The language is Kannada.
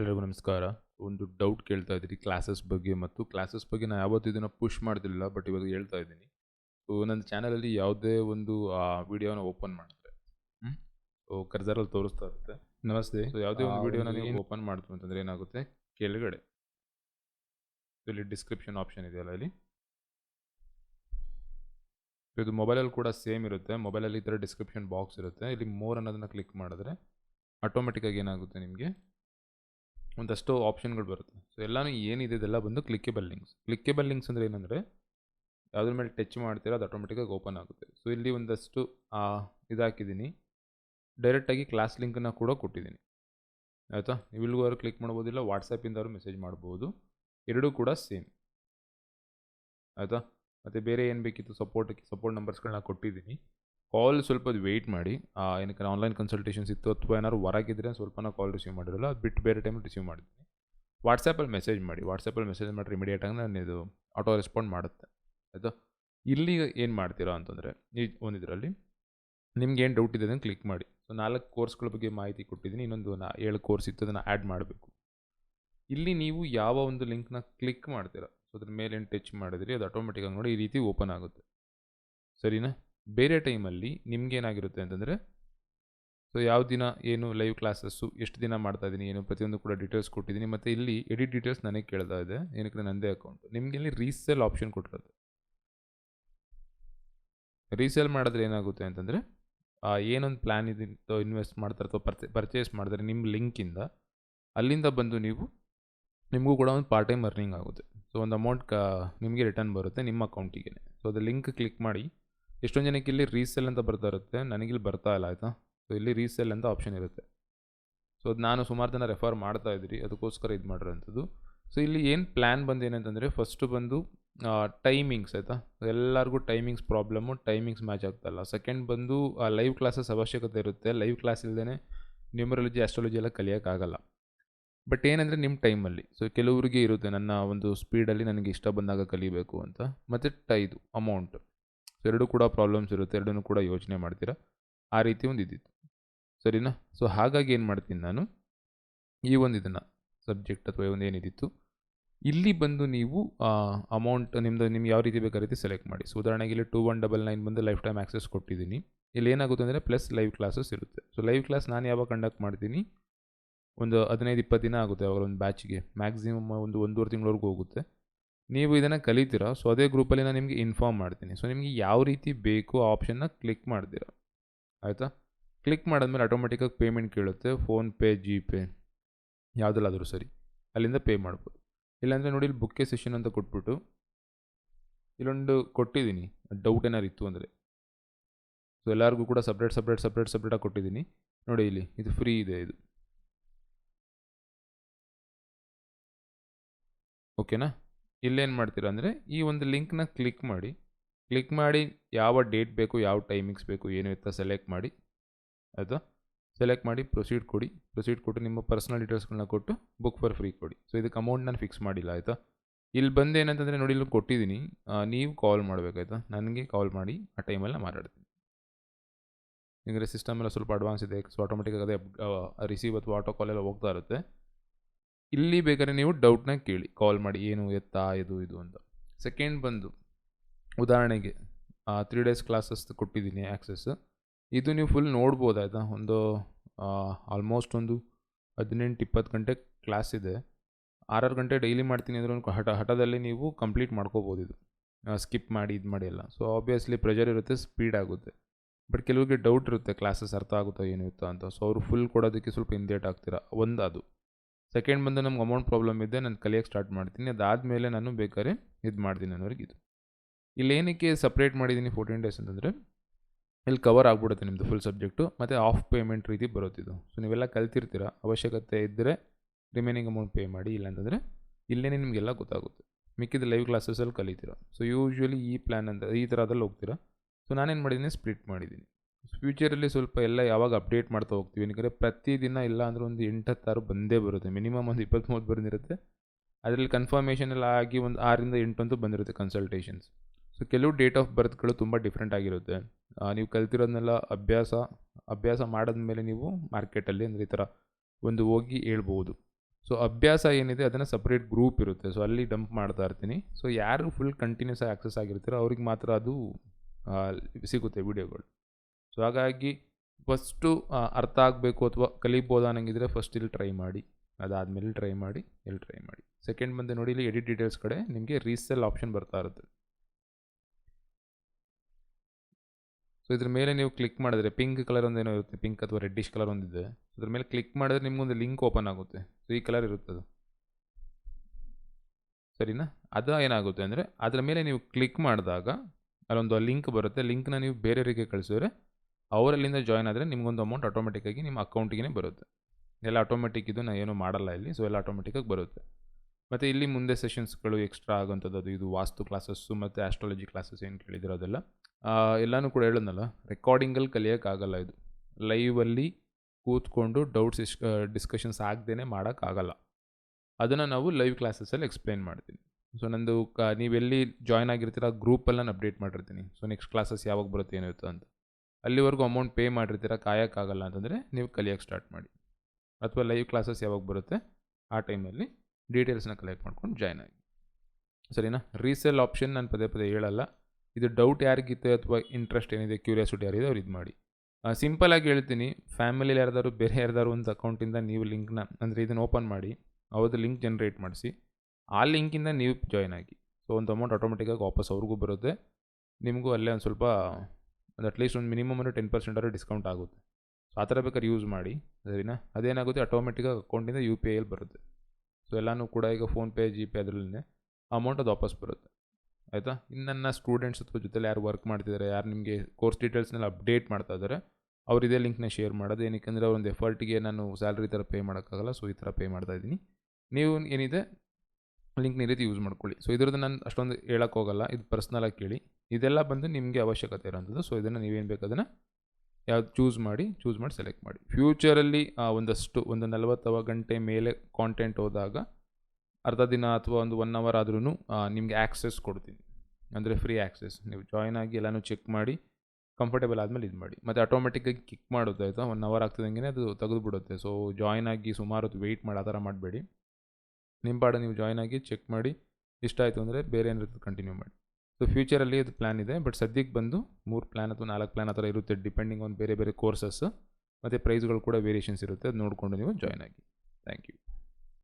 ಎಲ್ರಿಗೂ ನಮಸ್ಕಾರ. ಒಂದು ಡೌಟ್ ಕೇಳ್ತಾ ಇದ್ದೀರಿ ಕ್ಲಾಸಸ್ ಬಗ್ಗೆ ಮತ್ತು ಕ್ಲಾಸಸ್ ಬಗ್ಗೆ ನಾನು ಯಾವತ್ತೂ ಇದನ್ನು ಪುಷ್ ಮಾಡ್ತಿರಲಿಲ್ಲ ಬಟ್ ಇವಾಗ ಹೇಳ್ತಾ ಇದ್ದೀನಿ. ಸೊ ನನ್ನ ಚಾನಲಲ್ಲಿ ಯಾವುದೇ ಒಂದು ವಿಡಿಯೋನ ಓಪನ್ ಮಾಡಿದ್ರೆ ಹ್ಞೂ ಸೊ ಕರ್ಜಾರಲ್ಲಿ ತೋರಿಸ್ತಾ ಇರುತ್ತೆ. ನಮಸ್ತೆ. ಸೊ ಯಾವುದೇ ಒಂದು ವಿಡಿಯೋನ ನೀವು ಓಪನ್ ಮಾಡ್ತು ಅಂತಂದರೆ ಏನಾಗುತ್ತೆ? ಕೆಳಗಡೆ. ಇಲ್ಲಿ ಡಿಸ್ಕ್ರಿಪ್ಷನ್ ಆಪ್ಷನ್ ಇದೆಯಲ್ಲ ಇಲ್ಲಿ. ಇದು ಮೊಬೈಲಲ್ಲಿ ಕೂಡ ಸೇಮ್ ಇರುತ್ತೆ. ಮೊಬೈಲಲ್ಲಿ ಈ ಥರ ಡಿಸ್ಕ್ರಿಪ್ಷನ್ ಬಾಕ್ಸ್ ಇರುತ್ತೆ. ಇಲ್ಲಿ ಮೋರ್ ಅನ್ನೋದನ್ನು ಕ್ಲಿಕ್ ಮಾಡಿದ್ರೆ ಆಟೋಮೆಟಿಕ್ಕಾಗಿ ಏನಾಗುತ್ತೆ ನಿಮಗೆ? ಒಂದಷ್ಟು ಆಪ್ಷನ್ಗಳು ಬರುತ್ತೆ. ಸೊ ಎಲ್ಲನೂ ಏನಿದೆ ಇದೆಲ್ಲ ಬಂದು ಕ್ಲಿಕ್ಕೇಬಲ್ ಲಿಂಕ್ಸ್ ಕ್ಲಿಕ್ಕೇಬಲ್ ಲಿಂಕ್ಸ್ ಅಂದರೆ ಏನಂದರೆ, ಯಾವುದ್ರ ಮೇಲೆ ಟಚ್ ಮಾಡ್ತೀರಾ ಅದು ಆಟೋಮೆಟಿಕಾಗಿ ಓಪನ್ ಆಗುತ್ತೆ. ಸೊ ಇಲ್ಲಿ ಒಂದಷ್ಟು ಇದಾಕಿದ್ದೀನಿ. ಡೈರೆಕ್ಟಾಗಿ ಕ್ಲಾಸ್ ಲಿಂಕನ್ನು ಕೂಡ ಕೊಟ್ಟಿದ್ದೀನಿ. ಆಯಿತಾ? ನೀವು ಅವರು ಕ್ಲಿಕ್ ಮಾಡ್ಬೋದಿಲ್ಲ ವಾಟ್ಸಪ್ಪಿಂದವರು ಮೆಸೇಜ್ ಮಾಡ್ಬೋದು. ಎರಡೂ ಕೂಡ ಸೇಮ್ ಆಯಿತಾ? ಮತ್ತು ಬೇರೆ ಏನು ಬೇಕಿತ್ತು? ಸಪೋರ್ಟ್ ಸಪೋರ್ಟ್ ನಂಬರ್ಸ್ಗಳನ್ನ ಕೊಟ್ಟಿದ್ದೀನಿ. ಕಾಲ್ ಸ್ವಲ್ಪ ವೆಯ್ಟ್ ಮಾಡಿ. ಏನಕ್ಕೆ ಆನ್ಲೈನ್ ಕನ್ಸಲ್ಟೇಷನ್ಸ್ ಇತ್ತು, ಅಥವಾ ಏನಾದ್ರು ಹೊರಗಿದ್ರೆ ಸ್ವಲ್ಪ ನಾವು ಕಾಲ್ ರಿಸೀವ್ ಮಾಡಿರಲ್ಲ, ಅದು ಬಿಟ್ಟು ಬೇರೆ ಟೈಮಲ್ಲಿ ರಿಸೀವ್ ಮಾಡಿದ್ದೀನಿ ವಾಟ್ಸಪ್ಪಲ್ಲಿ ಮೆಸೇಜ್ ಮಾಡಿ. ವಾಟ್ಸಪ್ಪಲ್ಲಿ ಮೆಸೇಜ್ ಮಾಡಿದ್ರೆ ಇಮಿಡಿಯೇಟಾಗಿ ನಾನು ಇದು ಆಟೋ ರೆಸ್ಪಾಂಡ್ ಮಾಡುತ್ತೆ. ಆಯಿತಾ? ಇಲ್ಲಿ ಏನು ಮಾಡ್ತೀರಾ ಅಂತಂದರೆ, ಈ ಒಂದಿದ್ರಲ್ಲಿ ನಿಮ್ಗೆ ಏನು ಡೌಟ್ ಇದೆ ಅದನ್ನು ಕ್ಲಿಕ್ ಮಾಡಿ. ಸೊ ನಾಲ್ಕು ಕೋರ್ಸ್ಗಳ ಬಗ್ಗೆ ಮಾಹಿತಿ ಕೊಟ್ಟಿದ್ದೀನಿ, ಇನ್ನೊಂದು ನಾ ಏಳು ಕೋರ್ಸ್ ಇತ್ತು, ಅದನ್ನು ಆ್ಯಡ್ ಮಾಡಬೇಕು. ಇಲ್ಲಿ ನೀವು ಯಾವ ಒಂದು ಲಿಂಕ್ನ ಕ್ಲಿಕ್ ಮಾಡ್ತೀರಾ? ಸೊ ಅದ್ರ ಮೇಲೆ ಏನು ಟಚ್ ಮಾಡಿದ್ರಿ, ಅದು ಆಟೋಮೆಟಿಕ್ಕಾಗಿ ನೋಡಿ ಈ ರೀತಿ ಓಪನ್ ಆಗುತ್ತೆ. ಸರಿನಾ? ಬೇರೆ ಟೈಮಲ್ಲಿ ನಿಮ್ಗೇನಾಗಿರುತ್ತೆ ಅಂತಂದರೆ ಸೊ ಯಾವ ದಿನ ಏನು ಲೈವ್ ಕ್ಲಾಸಸ್ಸು ಎಷ್ಟು ದಿನ ಮಾಡ್ತಾ ಇದ್ದೀನಿ ಏನು ಪ್ರತಿಯೊಂದು ಕೂಡ ಡೀಟೇಲ್ಸ್ ಕೊಟ್ಟಿದ್ದೀನಿ ಮತ್ತು ಇಲ್ಲಿ ಎಡಿಟ್ ಡೀಟೇಲ್ಸ್ ನನಗೆ ಕೇಳ್ತಾ ಇದೆ, ಏನಕ್ಕೆ ನನ್ನದೇ ಅಕೌಂಟ್ ನಿಮಗೆ ಇಲ್ಲಿ ರೀಸೇಲ್ ಆಪ್ಷನ್ ಕೊಟ್ಟಿರೋದು. ರೀಸೇಲ್ ಮಾಡಿದ್ರೆ ಏನಾಗುತ್ತೆ ಅಂತಂದರೆ ಏನೊಂದು ಪ್ಲ್ಯಾನ್ ಇದಿತ್ತು ಇನ್ವೆಸ್ಟ್ ಮಾಡ್ತಾರೆ ಅಥವಾ ಪರ್ಚೆ ಪರ್ಚೇಸ್ ಮಾಡಿದ್ರೆ ನಿಮ್ಮ ಲಿಂಕಿಂದ ಅಲ್ಲಿಂದ ಬಂದು ನೀವು, ನಿಮಗೂ ಕೂಡ ಒಂದು ಪಾರ್ಟ್ ಟೈಮ್ ಅರ್ನಿಂಗ್ ಆಗುತ್ತೆ. ಸೊ ಒಂದು ಅಮೌಂಟ್ ಕ, ನಿಮಗೆ ರಿಟರ್ನ್ ಬರುತ್ತೆ ನಿಮ್ಮ ಅಕೌಂಟಿಗೆ ಸೊ ಅದು ಲಿಂಕ್ ಕ್ಲಿಕ್ ಮಾಡಿ ಎಷ್ಟೊಂದು ಜನಕ್ಕೆ ಇಲ್ಲಿ ರೀಸೆಲ್ ಅಂತ ಬರ್ತಾ ಇರುತ್ತೆ. ನನಗಿಲ್ಲಿ ಬರ್ತಾ ಇಲ್ಲ, ಆಯಿತಾ? ಸೊ ಇಲ್ಲಿ ರೀಸೆಲ್ ಅಂತ ಆಪ್ಷನ್ ಇರುತ್ತೆ. ಸೊ ಅದು ನಾನು ಸುಮಾರು ಜನ ರೆಫರ್ ಮಾಡ್ತಾ ಇದ್ದೀರಿ. ಅದಕ್ಕೋಸ್ಕರ ಇದು ಮಾಡಿರೋಂಥದ್ದು. ಸೊ ಇಲ್ಲಿ ಏನು ಪ್ಲ್ಯಾನ್ ಬಂದು ಏನಂತಂದರೆ ಫಸ್ಟು ಬಂದು ಟೈಮಿಂಗ್ಸ್ ಆಯಿತಾ? ಎಲ್ಲರಿಗೂ ಟೈಮಿಂಗ್ಸ್ ಪ್ರಾಬ್ಲಮ್ಮು ಟೈಮಿಂಗ್ಸ್ ಮ್ಯಾಚ್ ಆಗ್ತಾಯಿಲ್ಲ ಸೆಕೆಂಡ್ ಬಂದು ಲೈವ್ ಕ್ಲಾಸಸ್ ಅವಶ್ಯಕತೆ ಇರುತ್ತೆ. ಲೈವ್ ಕ್ಲಾಸ್ ಇಲ್ಲದೇ ನ್ಯೂಮರಾಲಜಿ ಆಸ್ಟ್ರಾಲಜಿ ಎಲ್ಲ ಕಲಿಯೋಕ್ಕಾಗಲ್ಲ ಬಟ್ ಏನಂದರೆ ನಿಮ್ಮ ಟೈಮಲ್ಲಿ ಸೊ ಕೆಲವರಿಗೆ ಇರುತ್ತೆ. ನನ್ನ ಒಂದು ಸ್ಪೀಡಲ್ಲಿ ನನಗೆ ಇಷ್ಟ ಬಂದಾಗ ಕಲಿಬೇಕು ಅಂತ. ಮತ್ತು ಟೈದು ಅಮೌಂಟ್ ಸೊ ಎರಡೂ ಕೂಡ ಪ್ರಾಬ್ಲಮ್ಸ್ ಇರುತ್ತೆ, ಎರಡನ್ನೂ ಕೂಡ ಯೋಚನೆ ಮಾಡ್ತೀರಾ? ಆ ರೀತಿ ಒಂದು ಇದ್ದಿತ್ತು ಸರಿನಾ? ಸೊ ಹಾಗಾಗಿ ಏನು ಮಾಡ್ತೀನಿ ನಾನು? ಈ ಒಂದು ಇದನ್ನು ಸಬ್ಜೆಕ್ಟ್ ಅಥವಾ ಒಂದು ಏನಿದ್ದಿತ್ತು ಇಲ್ಲಿ ಬಂದು ನೀವು ಅಮೌಂಟ್ ನಿಮ್ಮದು ನಿಮ್ಗೆ ಯಾವ ರೀತಿ ಬೇಕಾದ ರೀತಿ ಸೆಲೆಕ್ಟ್ ಮಾಡಿ. ಸೊ ಉದಾಹರಣೆಗೆ ಇಲ್ಲಿ ಟೂ ಒನ್ ಡಬಲ್ ನೈನ್ ಬಂದು ಲೈಫ್ ಟೈಮ್ ಆಕ್ಸೆಸ್ ಕೊಟ್ಟಿದ್ದೀನಿ. ಇಲ್ಲಿ ಏನಾಗುತ್ತೆ ಅಂದರೆ ಪ್ಲಸ್ ಲೈವ್ ಕ್ಲಾಸಸ್ ಇರುತ್ತೆ. ಸೊ ಲೈವ್ ಕ್ಲಾಸ್ ನಾನು ಯಾವಾಗ ಕಂಡಕ್ಟ್ ಮಾಡ್ತೀನಿ? ಒಂದು ಹದಿನೈದು ಇಪ್ಪತ್ತು ದಿನ ಆಗುತ್ತೆ ಅವಾಗ ಒಂದು ಬ್ಯಾಚ್ಗೆ ಮ್ಯಾಕ್ಸಿಮಮ್ ಒಂದು ಒಂದೂವರೆ ತಿಂಗಳವರೆಗೂ ಹೋಗುತ್ತೆ. ನೀವು ಇದನ್ನು ಕಲಿತೀರಾ, ಸೊ ಅದೇ ಗ್ರೂಪಲ್ಲಿ ನಾನು ನಿಮಗೆ ಇನ್ಫಾರ್ಮ್ ಮಾಡ್ತೀನಿ. ಸೊ ನಿಮಗೆ ಯಾವ ರೀತಿ ಬೇಕು ಆ ಆಪ್ಷನ್ನ ಕ್ಲಿಕ್ ಮಾಡ್ತೀರಾ. ಆಯಿತಾ? ಕ್ಲಿಕ್ ಮಾಡಿದ್ಮೇಲೆ ಆಟೋಮೆಟಿಕ್ಕಾಗಿ ಪೇಮೆಂಟ್ ಕೇಳುತ್ತೆ. ಫೋನ್ಪೇ ಜಿ ಪೇ ಯಾವುದಲ್ಲಾದರೂ ಸರಿ. ಅಲ್ಲಿಂದ ಪೇ ಮಾಡ್ಬೋದು. ಇಲ್ಲಾಂದರೆ ನೋಡಿ ಇಲ್ಲಿ ಬುಕ್ಕೆ ಸೆಷನ್ ಅಂತ ಕೊಟ್ಬಿಟ್ಟು ಇಲ್ಲೊಂದು ಕೊಟ್ಟಿದ್ದೀನಿ. ಡೌಟ್ ಏನಾರು ಇತ್ತು ಅಂದರೆ. ಸೊ ಎಲ್ಲರಿಗೂ ಕೂಡ ಸಪ್ರೇಟ್ ಸಪ್ರೇಟ್ ಸಪ್ರೇಟ್ ಸಪ್ರೇಟಾಗಿ ಕೊಟ್ಟಿದ್ದೀನಿ. ನೋಡಿ ಇಲ್ಲಿ, ಇದು ಫ್ರೀ ಇದೆ ಇದು. ಓಕೆನಾ ಇಲ್ಲೇನು ಮಾಡ್ತೀರಾ ಅಂದರೆ ಈ ಒಂದು ಲಿಂಕ್ನ ಕ್ಲಿಕ್ ಮಾಡಿ. ಕ್ಲಿಕ್ ಮಾಡಿ ಯಾವ ಡೇಟ್ ಬೇಕು, ಯಾವ ಟೈಮಿಂಗ್ಸ್ ಬೇಕು, ಏನು ಇತ್ತ ಸೆಲೆಕ್ಟ್ ಮಾಡಿ. ಆಯಿತಾ? ಸೆಲೆಕ್ಟ್ ಮಾಡಿ ಪ್ರೊಸೀಡ್ ಕೊಡಿ. ಪ್ರೊಸೀಡ್ ಕೊಟ್ಟು ನಿಮ್ಮ ಪರ್ಸನಲ್ ಡೀಟೇಲ್ಸ್ಗಳನ್ನ ಕೊಟ್ಟು ಬುಕ್ ಫಾರ್ ಫ್ರೀ ಕೊಡಿ. ಸೊ ಇದಕ್ಕೆ ಅಮೌಂಟ್ ನಾನು ಫಿಕ್ಸ್ ಮಾಡಿಲ್ಲ, ಆಯಿತಾ? ಇಲ್ಲಿ ಬಂದು ಏನಂತಂದರೆ ನೋಡಿ, ಇಲ್ಲಿ ಕೊಟ್ಟಿದ್ದೀನಿ ನೀವು ಕಾಲ್ ಮಾಡಬೇಕಾಯ್ತಾ ನನಗೆ ಕಾಲ್ ಮಾಡಿ, ಆ ಟೈಮಲ್ಲಿ ಮಾತಾಡ್ತೀನಿ. ನಿಮಗೆ ಸಿಸ್ಟಮ್ ಎಲ್ಲ ಸ್ವಲ್ಪ ಅಡ್ವಾನ್ಸ್ ಇದೆ ಸೊ ಆಟೋಮೆಟಿಕ್ ಅದೇ ರಿಸೀವ್ ಅಥವಾ ಆಟೋ ಕಾಲ್ ಎಲ್ಲ ಹೋಗ್ತಾ ಇರುತ್ತೆ. ಇಲ್ಲಿ ಬೇಕಾದ್ರೆ ನೀವು ಡೌಟ್ನ ಕೇಳಿ. ಕಾಲ್ ಮಾಡಿ, ಏನು ಎತ್ತಾ, ಇದು ಇದು ಅಂತ. ಸೆಕೆಂಡ್ ಬಂದು, ಉದಾಹರಣೆಗೆ ತ್ರೀ ಡೇಸ್ ಕ್ಲಾಸಸ್ ಕೊಟ್ಟಿದ್ದೀನಿ ಆ್ಯಕ್ಸಸ್ ಇದು ನೀವು ಫುಲ್ ನೋಡ್ಬೋದು ಆಯಿತಾ? ಒಂದು ಆಲ್ಮೋಸ್ಟ್ ಒಂದು ಹದಿನೆಂಟು, ಇಪ್ಪತ್ತು ಗಂಟೆ ಕ್ಲಾಸ್ ಇದೆ. ಆರಾರು ಗಂಟೆ ಡೈಲಿ ಮಾಡ್ತೀನಿ ಅಂದ್ರೆ ಒಂದು ಹಠ, ಹಠದಲ್ಲಿ ನೀವು ಕಂಪ್ಲೀಟ್ ಮಾಡ್ಕೋಬೋದು ಇದು. ಸ್ಕಿಪ್ ಮಾಡಿ, ಇದು ಮಾಡಿ ಎಲ್ಲ. ಸೊ ಆಬ್ವಿಯಸ್ಲಿ ಪ್ರೆಷರ್ ಇರುತ್ತೆ ಸ್ಪೀಡ್ ಆಗುತ್ತೆ. ಬಟ್ ಕೆಲವರಿಗೆ ಡೌಟ್ ಇರುತ್ತೆ ಕ್ಲಾಸಸ್ ಅರ್ಥ ಆಗುತ್ತೋ, ಏನು ಇರುತ್ತಾ ಅಂತ. ಸೊ ಅವರು ಫುಲ್ ಕೊಡೋದಕ್ಕೆ ಸ್ವಲ್ಪ ಹಿಂದೇಟ್ ಆಗ್ತೀರಾ? ಒಂದು ಅದು. ಸೆಕೆಂಡ್ ಬಂದು ನಮ್ಗೆ ಅಮೌಂಟ್ ಪ್ರಾಬ್ಲಮ್ ಇದೆ, ನಾನು ಕಲಿಯೋಕ್ಕೆ ಸ್ಟಾರ್ಟ್ ಮಾಡ್ತೀನಿ. ಅದಾದಮೇಲೆ ನಾನು ಬೇಕಾದ್ರೆ ಇದು ಮಾಡ್ತೀನಿ ಅನ್ನೋರಿಗೆ ಇದು. ಇಲ್ಲಿ ಏನಕ್ಕೆ ಸಪ್ರೇಟ್ ಮಾಡಿದ್ದೀನಿ ಫೋರ್ಟೀನ್ ಡೇಸ್ ಅಂತಂದರೆ, ಇಲ್ಲಿ ಕವರ್ ಆಗಿಬಿಡುತ್ತೆ ನಿಮ್ಮದು ಫುಲ್ ಸಬ್ಜೆಕ್ಟು ಮತ್ತು ಆಫ್ ಪೇಮೆಂಟ್ ರೀತಿ ಬರುತ್ತಿದ್ದು ಸೊ ನೀವೆಲ್ಲ ಕಲ್ತಿರ್ತೀರ, ಅವಶ್ಯಕತೆ ಇದ್ದರೆ ರಿಮೈನಿಂಗ್ ಅಮೌಂಟ್ ಪೇ ಮಾಡಿ, ಇಲ್ಲಾಂತಂದರೆ ಇಲ್ಲೇ ನಿಮಗೆಲ್ಲ ಗೊತ್ತಾಗುತ್ತೆ. ಮಿಕ್ಕಿದ ಲೈವ್ ಕ್ಲಾಸಸಲ್ಲಿ ಕಲಿತೀರ. ಸೊ ಯೂಶ್ವಲಿ ಈ ಪ್ಲ್ಯಾನ್ ಅಂತ, ಈ ಥರದಲ್ಲಿ ಹೋಗ್ತೀರಾ. ಸೊ ನಾನೇನು ಮಾಡಿದ್ದೀನಿ ಸ್ಪ್ಲಿಟ್ ಮಾಡಿದ್ದೀನಿ ಫ್ಯೂಚರಲ್ಲಿ ಸ್ವಲ್ಪ ಎಲ್ಲ ಯಾವಾಗ ಅಪ್ಡೇಟ್ ಮಾಡ್ತಾ ಹೋಗ್ತೀವಿ ಏನಕ್ಕೆ ಪ್ರತಿದಿನ ಇಲ್ಲ ಅಂದರೆ ಒಂದು ಎಂಟತ್ತಾರು ಬಂದೇ ಬರುತ್ತೆ. ಮಿನಿಮಮ್ ಒಂದು ಇಪ್ಪತ್ತ್ಮೂರು ಬಂದಿರುತ್ತೆ. ಅದರಲ್ಲಿ ಕನ್ಫರ್ಮೇಷನ್ ಎಲ್ಲ ಆಗಿ ಒಂದು ಆರಿಂದ ಎಂಟಂತೂ ಬಂದಿರುತ್ತೆ ಕನ್ಸಲ್ಟೇಷನ್ಸ್ ಸೊ ಕೆಲವು ಡೇಟ್ ಆಫ್ ಬರ್ತ್ಗಳು ತುಂಬ ಡಿಫ್ರೆಂಟ್ ಆಗಿರುತ್ತೆ. ನೀವು ಕಲ್ತಿರೋದನ್ನೆಲ್ಲ ಅಭ್ಯಾಸ ಅಭ್ಯಾಸ ಮಾಡಿದ್ಮೇಲೆ ನೀವು ಮಾರ್ಕೆಟಲ್ಲಿ ಅಂದರೆ ಈ ಥರ ಒಂದು ಹೋಗಿ ಹೇಳ್ಬೋದು. ಸೊ ಅಭ್ಯಾಸ ಏನಿದೆ ಅದನ್ನು ಸಪ್ರೇಟ್ ಗ್ರೂಪ್ ಇರುತ್ತೆ. ಸೊ ಅಲ್ಲಿ ಡಂಪ್ ಮಾಡ್ತಾ ಇರ್ತೀನಿ. ಸೊ ಯಾರು ಫುಲ್ ಕಂಟಿನ್ಯೂಸ್ ಆಗಿ ಆಕ್ಸೆಸ್ ಆಗಿರ್ತೀರೋ ಅವ್ರಿಗೆ ಮಾತ್ರ ಅದು ಸಿಗುತ್ತೆ ವಿಡಿಯೋಗಳು ಸೊ ಹಾಗಾಗಿ ಫಸ್ಟು ಅರ್ಥ ಆಗಬೇಕು ಅಥವಾ ಕಲಿಬೋದು ಅನ್ನಂಗಿದ್ರೆ ಫಸ್ಟ್ ಇಲ್ಲಿ ಟ್ರೈ ಮಾಡಿ. ಅದಾದಮೇಲೆ ಟ್ರೈ ಮಾಡಿ, ಇಲ್ಲಿ ಟ್ರೈ ಮಾಡಿ. ಸೆಕೆಂಡ್ ಬಂದು ನೋಡಿ, ಇಲ್ಲಿ ಎಡಿಟ್ ಡೀಟೇಲ್ಸ್ ಕಡೆ ನಿಮಗೆ ರೀಸೆಲ್ ಆಪ್ಷನ್ ಬರ್ತಾ ಇರುತ್ತೆ. ಸೊ ಇದ್ರ ಮೇಲೆ ನೀವು ಕ್ಲಿಕ್ ಮಾಡಿದ್ರೆ ಪಿಂಕ್ ಕಲರ್ ಒಂದೇನೋ ಇರುತ್ತೆ ಪಿಂಕ್ ಅಥವಾ ರೆಡ್ಡಿಶ್ ಕಲರ್ ಒಂದಿದೆ. ಅದ್ರ ಮೇಲೆ ಕ್ಲಿಕ್ ಮಾಡಿದ್ರೆ ನಿಮ್ಗೊಂದು ಲಿಂಕ್ ಓಪನ್ ಆಗುತ್ತೆ. ಸೊ ಈ ಕಲರ್ ಇರುತ್ತೆ ಅದು. ಸರಿನಾ? ಅದು ಏನಾಗುತ್ತೆ ಅಂದರೆ, ಅದರ ಮೇಲೆ ನೀವು ಕ್ಲಿಕ್ ಮಾಡಿದಾಗ ಅಲ್ಲೊಂದು ಲಿಂಕ್ ಬರುತ್ತೆ. ಲಿಂಕ್ನ ನೀವು ಬೇರೆಯವರಿಗೆ ಕಳಿಸಿದ್ರೆ ಅವರಲ್ಲಿಂದ ಜಾಯ್ನ್ ಆದರೆ ನಿಮಗೊಂದು ಅಮೌಂಟ್ ಆಟೋಮೆಟಿಕ್ಕಾಗಿ ನಿಮ್ಮ ಅಕೌಂಟಿಗೆ ಬರುತ್ತೆ. ಎಲ್ಲ ಆಟೋಮೆಟಿಕ್ ಇದು ನಾನು ಏನೂ ಮಾಡಲ್ಲ ಇಲ್ಲಿ ಸೊ ಎಲ್ಲ ಆಟೋಮೆಟಿಕ್ಕಾಗಿ ಬರುತ್ತೆ. ಮತ್ತು ಇಲ್ಲಿ ಮುಂದೆ ಸೆಷನ್ಸ್ಗಳು ಎಕ್ಸ್ಟ್ರಾ ಆಗೋಂಥದ್ದು ಅದು ಇದು ವಾಸ್ತು ಕ್ಲಾಸಸ್ಸು ಮತ್ತು ಆಸ್ಟ್ರಾಲಜಿ ಕ್ಲಾಸಸ್ ಏನು ಕೇಳಿದಿರೋ ಅದೆಲ್ಲ? ಆ, ಎಲ್ಲನೂ ಕೂಡ ಹೇಳಿದ್ನಲ್ಲ ರೆಕಾರ್ಡಿಂಗಲ್ಲಿ ಕಲಿಯೋಕ್ಕಾಗಲ್ಲ ಇದು. ಲೈವಲ್ಲಿ ಕೂತ್ಕೊಂಡು ಡೌಟ್ಸ್ ಇಸ್ ಡಿಸ್ಕಷನ್ಸ್ ಆಗದೇ ಮಾಡೋಕ್ಕಾಗಲ್ಲ. ಅದನ್ನು ನಾವು ಲೈವ್ ಕ್ಲಾಸಸ್ಸಲ್ಲಿ ಎಕ್ಸ್ಪ್ಲೈನ್ ಮಾಡ್ತೀನಿ. ಸೊ ನಂದು ಕ ನೀವೆಲ್ಲಿ ಜಾಯ್ನ್ ಆಗಿರ್ತೀರ ಗ್ರೂಪಲ್ಲಿ ನಾನು ಅಪ್ಡೇಟ್ ಮಾಡಿರ್ತೀನಿ. ಸೊ ನೆಕ್ಸ್ಟ್ ಕ್ಲಾಸಸ್ ಯಾವಾಗ ಬರುತ್ತೆ ಏನಿರುತ್ತೆ ಅಂತ. ಅಲ್ಲಿವರೆಗೂ ಅಮೌಂಟ್ ಪೇ ಮಾಡಿರ್ತೀರ, ಕಾಯೋಕ್ಕಾಗಲ್ಲ ಅಂತಂದರೆ ನೀವು ಕಲಿಯೋಕ್ಕೆ ಸ್ಟಾರ್ಟ್ ಮಾಡಿ. ಅಥವಾ ಲೈವ್ ಕ್ಲಾಸಸ್ ಯಾವಾಗ ಬರುತ್ತೆ, ಆ ಟೈಮಲ್ಲಿ ಡೀಟೇಲ್ಸ್ನ ಕಲೆಕ್ಟ್ ಮಾಡ್ಕೊಂಡು ಜಾಯ್ನ್ ಆಗಿ. ಸರಿನಾ? ರೀಸೇಲ್ ಆಪ್ಷನ್ ನಾನು ಪದೇ ಪದೇ ಹೇಳಲ್ಲ. ಇದು ಡೌಟ್ ಯಾರಿಗಿತ್ತು ಅಥವಾ ಇಂಟ್ರೆಸ್ಟ್ ಏನಿದೆ ಕ್ಯೂರಿಯಾಸಿಟಿ ಯಾರಿದೆ ಅವ್ರು ಇದು ಮಾಡಿ. ಸಿಂಪಲಾಗಿ ಹೇಳ್ತೀನಿ. ಫ್ಯಾಮಿಲಿಲಿ ಯಾರ್ದಾದ್ರು, ಬೇರೆ ಯಾರ್ದಾರು ಒಂದು ಅಕೌಂಟಿಂದ ನೀವು ಲಿಂಕ್ನ ಅಂದರೆ ಇದನ್ನು ಓಪನ್ ಮಾಡಿ ಅವ್ರದ್ದು ಲಿಂಕ್ ಜನ್ರೇಟ್ ಮಾಡಿಸಿ, ಆ ಲಿಂಕಿಂದ ನೀವು ಜಾಯ್ನ್ ಆಗಿ. ಸೊ ಒಂದು ಅಮೌಂಟ್ ಆಟೋಮೆಟಿಕ್ಕಾಗಿ ವಾಪಸ್ ಅವ್ರಿಗೂ ಬರುತ್ತೆ. ನಿಮಗೂ ಅಲ್ಲೇ ಒಂದು ಸ್ವಲ್ಪ ಒಂದು ಅಟ್ಲೀಸ್ಟ್ ಒಂದು ಮಿನಿಮಮ್ ಅಂದರೆ ಟೆನ್ ಪರ್ಸೆಂಟ್ ಆದರೂ ಡಿಸ್ಕೌಂಟ್ ಆಗುತ್ತೆ. ಸೊ ಆ ಥರ ಬೇಕಾದ್ರೆ ಯೂಸ್ ಮಾಡಿ, ಸರಿನಾ? ಅದೇನಾಗುತ್ತೆ ಆಟೋಮೆಟಿಕಾಗಿ ಅಕೌಂಟಿಂದ ಯು ಪಿ ಐಯಲ್ಲಿ ಬರುತ್ತೆ. ಸೊ ಎಲ್ಲನೂ ಕೂಡ ಈಗ ಫೋನ್ಪೇ ಜಿ ಪೇ ಅದರಲ್ಲೇ ಅಮೌಂಟ್ ಅದು ವಾಪಸ್ ಬರುತ್ತೆ. ಆಯಿತಾ? ಇನ್ನು ನನ್ನ ಸ್ಟೂಡೆಂಟ್ಸ್ ಅಥವಾ ಜೊತೆಲಿ ಯಾರು ವರ್ಕ್ ಮಾಡ್ತಿದ್ದಾರೆ ಯಾರು ನಿಮಗೆ ಕೋರ್ಸ್ ಡೀಟೇಲ್ಸ್ನೆಲ್ಲ ಅಪ್ಡೇಟ್ ಮಾಡ್ತಾ ಇದ್ದಾರೆ ಅವ್ರು ಇದೇ ಲಿಂಕ್ನ ಶೇರ್ ಮಾಡೋದು. ಏನಕ್ಕೆ ಅಂದರೆ ಒಂದು ಎಫರ್ಟಿಗೆ ನಾನು ಸ್ಯಾಲ್ರಿ ಥರ ಪೇ ಮಾಡೋಕ್ಕಾಗಲ್ಲ ಸೊ ಈ ಥರ ಪೇ ಮಾಡ್ತಾ ಇದ್ದೀನಿ. ನೀವು ಏನಿದೆ ಲಿಂಕ್ನ ಈ ರೀತಿ ಯೂಸ್ ಮಾಡ್ಕೊಳ್ಳಿ. ಸೊ ಇದ್ರದ್ದು ನಾನು ಅಷ್ಟೊಂದು ಹೇಳೋಕ್ಕೋಗಲ್ಲ ಇದು ಪರ್ಸ್ನಲಾಗಿ ಕೇಳಿ. ಇದೆಲ್ಲ ಬಂದು ನಿಮಗೆ ಅವಶ್ಯಕತೆ ಇರೋಂಥದ್ದು. ಸೊ ಇದನ್ನು ನೀವೇನು ಬೇಕು ಅದನ್ನು ಯಾವ್ದು ಚೂಸ್ ಮಾಡಿ ಚೂಸ್ ಮಾಡಿ ಸೆಲೆಕ್ಟ್ ಮಾಡಿ. ಫ್ಯೂಚರಲ್ಲಿ ಒಂದಷ್ಟು, ಒಂದು ನಲವತ್ತವ ಗಂಟೆ ಮೇಲೆ ಕಾಂಟೆಂಟ್ ಹೋದಾಗ ಅರ್ಧ ದಿನ ಅಥವಾ ಒಂದು ಒನ್ ಅವರ್ ಆದ್ರೂ ನಿಮಗೆ ಆ್ಯಕ್ಸೆಸ್ ಕೊಡ್ತೀನಿ. ಅಂದರೆ ಫ್ರೀ ಆ್ಯಕ್ಸೆಸ್ ನೀವು ಜಾಯ್ನ್ ಆಗಿ ಎಲ್ಲನೂ ಚೆಕ್ ಮಾಡಿ ಕಂಫರ್ಟೇಬಲ್ ಆದಮೇಲೆ ಇದು ಮಾಡಿ. ಮತ್ತು ಆಟೋಮೆಟಿಕ್ಕಾಗಿ ಕಿಕ್ ಮಾಡುತ್ತೆ ಆಯಿತಾ? ಒನ್ ಅವರ್ ಆಗ್ತದಂಗೆ ಅದು ತೆಗೆದು ಬಿಡುತ್ತೆ ಸೊ ಜಾಯ್ನ್ ಆಗಿ ಸುಮಾರು ಹೊತ್ತು ವೆಯ್ಟ್ ಮಾಡಿ, ಆ ಥರ ಮಾಡಬೇಡಿ. ನಿಮ್ಮ ಪಾಡ ನೀವು ಜಾಯ್ನ್ ಆಗಿ ಚೆಕ್ ಮಾಡಿ, ಇಷ್ಟ ಆಯಿತು ಅಂದರೆ ಬೇರೆ ಏನಾದ್ರು ಕಂಟಿನ್ಯೂ ಮಾಡಿ. ಸೊ ಫ್ಯೂಚರಲ್ಲಿ ಇದು ಪ್ಲ್ಯಾನ್ ಇದೆ ಬಟ್ ಸದ್ಯಕ್ಕೆ ಬಂದು ಮೂರು ಪ್ಲ್ಯಾನ್ ಅಥವಾ ನಾಲ್ಕು ಪ್ಲ್ಯಾನ್ ಆ ಥರ ಇರುತ್ತೆ ಡಿಪೆಂಡಿಂಗ್ ಆನ್ ಬೇರೆ ಬೇರೆ ಕೋರ್ಸಸ್ ಮತ್ತು ಪ್ರೈಸ್ಗಳು ಕೂಡ ವೇರಿಯೇಷನ್ಸ್ ಇರುತ್ತೆ, ಅದು ನೋಡಿಕೊಂಡು ನೀವು ಜಾಯ್ನ್ ಆಗಿ. Thank you